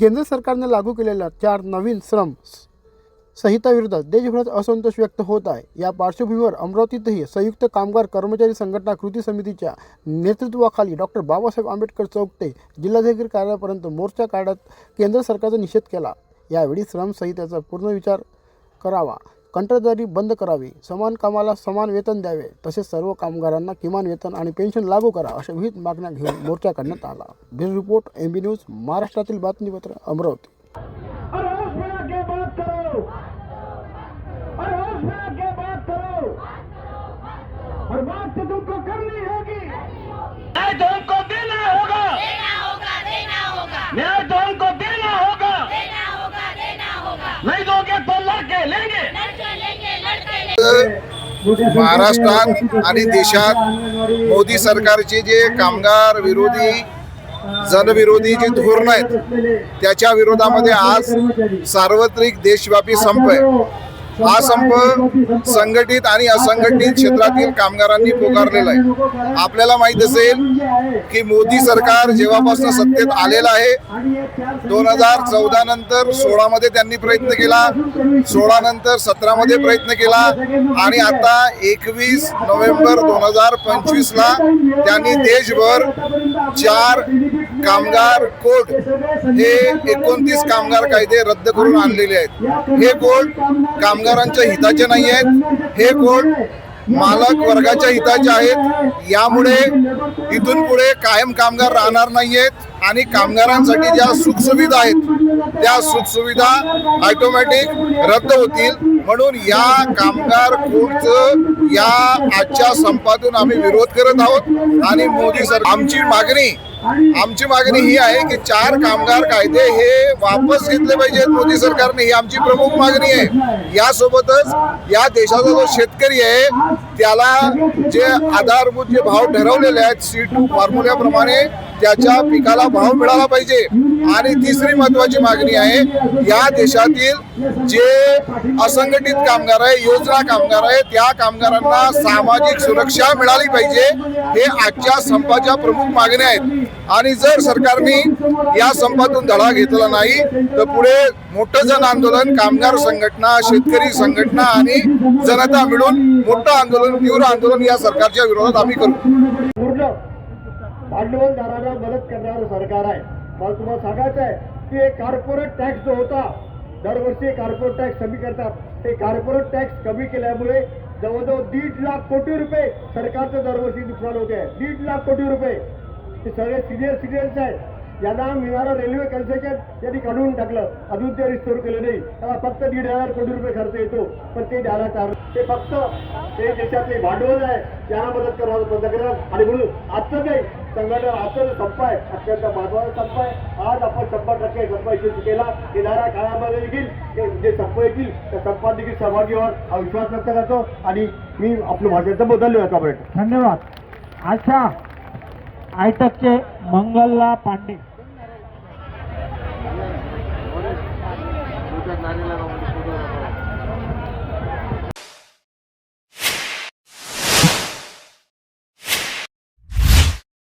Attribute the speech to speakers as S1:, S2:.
S1: केंद्र सरकारने लागू केलेल्या चार नवीन श्रम संहिताविरोधात देशभरात असंतोष व्यक्त होत आहे. या पार्श्वभूमीवर अमरावतीतही संयुक्त कामगार कर्मचारी संघटना कृती समितीच्या नेतृत्वाखाली डॉक्टर बाबासाहेब आंबेडकर चौक ते जिल्हाधिकारी कार्यालयापर्यंत मोर्चा काढत केंद्र सरकारचा निषेध केला. यावेळी श्रम संहितेचा पूर्ण विचार करावा. कंत्राटदारी बंद करावी समान कामाला समान वेतन द्यावे तसेच सर्व कामगारांना किमान वेतन आणि पेन्शन लागू करा अशा विविध मागण्या घेऊन मोर्चा काढण्यात आला. Bureau report M B news महाराष्ट्रातील बातमीपत्र अमरावती.
S2: अरे होश में आके बात करो। अरे होश में आके बात करो। और बात तो तुमको करनी होगी। न्याय तो हमको देना होगा।
S3: देना होगा देना होगा।
S2: न्याय तो हमको देना होगा।
S3: देना होगा देना होगा।
S2: नहीं दोगे तो लड़के लेंगे
S3: लड़के लेंगे लड़के लेंगे
S4: महाराष्ट्रात आणि देशात मोदी सरकारचे जे कामगार विरोधी जनविरोधी जे धोरण आहेत त्याच्या विरोधामध्ये आज सार्वत्रिक देशव्यापी संप आहे. हा संप संघटित आणि असंघटित क्षेत्रातील कामगारांनी पुकारलेला आहे. आपल्याला माहीत असेल की मोदी सरकार जेव्हापासून सत्तेत आलेलं आहे दोन हजार चौदा नंतर सोळामध्ये त्यांनी प्रयत्न केला सोळा नंतर सतरामध्ये प्रयत्न केला आणि आता एकवीस नोव्हेंबर दोन हजार पंचवीसला त्यांनी देशभर चार कामगार कोड हे एकोणतीस कामगार कायदे रद्द करून आणलेले आहेत. हे कोड कामगारांच्या हिताचे नाही आहेत हे कोर्ट मालक वर्गाच्या हिताचे आहेत. यामुळे इथून पुढे कायम कामगार राहणार नाहीयेत आणि कामगारांसाठी ज्या सुखसुविधा आहेत त्या सुखसुविधा ऑटोमॅटिक रद्द होतील. म्हणून या कामगार कोडचं या आजच्या संपातून आम्ही विरोध करत आहोत आणि मोदी सर आमची मागणी आमची मागणी ही आहे की चार कामगार कायदे हे वापस घेतले पाहिजेत. मोदी सरकारने ही आमची प्रमुख मागणी आहे. यासोबतच या देशाचा जो शेतकरी आहे त्याला जे आधारभूत जे भाव ठरवलेले आहेत सी टू फॉर्म्युल्याप्रमाणे त्याच्या पिकाला भाव मिळाला पाहिजे. आणि तिसरी महत्वाची मागणी आहे या देशातील जे असंघटित कामगार आहे योजना कामगार आहे त्या कामगारांना सामाजिक सुरक्षा मिळाली पाहिजे हे आजच्या संपाच्या प्रमुख मागण्या आहेत. आणि जर सरकारने या संपातून धडा घेतला नाही तर पुढे मोठं जन आंदोलन कामगार संघटना शेतकरी संघटना आणि जनता मिळून मोठं आंदोलन तीव्र आंदोलन या सरकारच्या विरोधात आम्ही करू.
S2: भांडवलदाराला भांडवलदारांना मदत करणारं सरकार आहे. मला तुम्हाला सांगायचं आहे की एक कॉर्पोरेट टॅक्स जो होता दरवर्षी कॉर्पोरेट टॅक्स कमी करतात. ते कॉर्पोरेट टॅक्स कमी केल्यामुळे जवळजवळ दीड लाख कोटी रुपये सरकारचं दरवर्षी नुकसान होते. दीड लाख कोटी रुपये. हे सगळे सिनियर सिटीजन्स आहेत. यांना मिळणारं रेल्वे कन्सेशन यांनी काढून टाकलं. अजून ते रिस्टोर केलं नाही. त्याला फक्त दीड हजार कोटी रुपये खर्च येतो. पण ते द्यायला तयार ते फक्त ते देशातले भांडवल आहे. त्यांना मदत करावं बंद करणार आणि म्हणून आजचं काही संघटन आजचा जो संप आहे अत्यंत महत्त्वाचा संप आहे. आज आपण शंभर टक्के संप यशस्वी केला. येणाऱ्या काळामध्ये देखील ते जे संप येतील त्या संपात देखील सहभागी व्हाल हा विश्वास व्यक्त करतो. आणि मी आपलं भाषणाचं बदललो आहे
S5: धन्यवाद. अच्छा आयटकचे मंगलला पांडे.
S4: नारीला